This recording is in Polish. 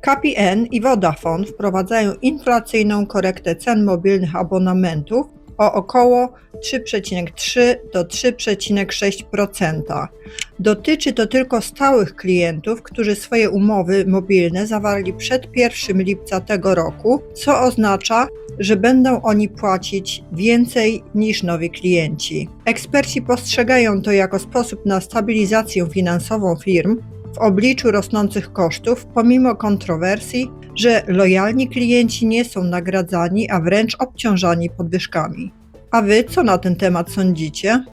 KPN i Vodafone wprowadzają inflacyjną korektę cen mobilnych abonamentów o około 3,3 do 3,6%. Dotyczy to tylko stałych klientów, którzy swoje umowy mobilne zawarli przed 1 lipca tego roku, co oznacza, że będą oni płacić więcej niż nowi klienci. Eksperci postrzegają to jako sposób na stabilizację finansową firm w obliczu rosnących kosztów, pomimo kontrowersji, że lojalni klienci nie są nagradzani, a wręcz obciążani podwyżkami. A wy co na ten temat sądzicie?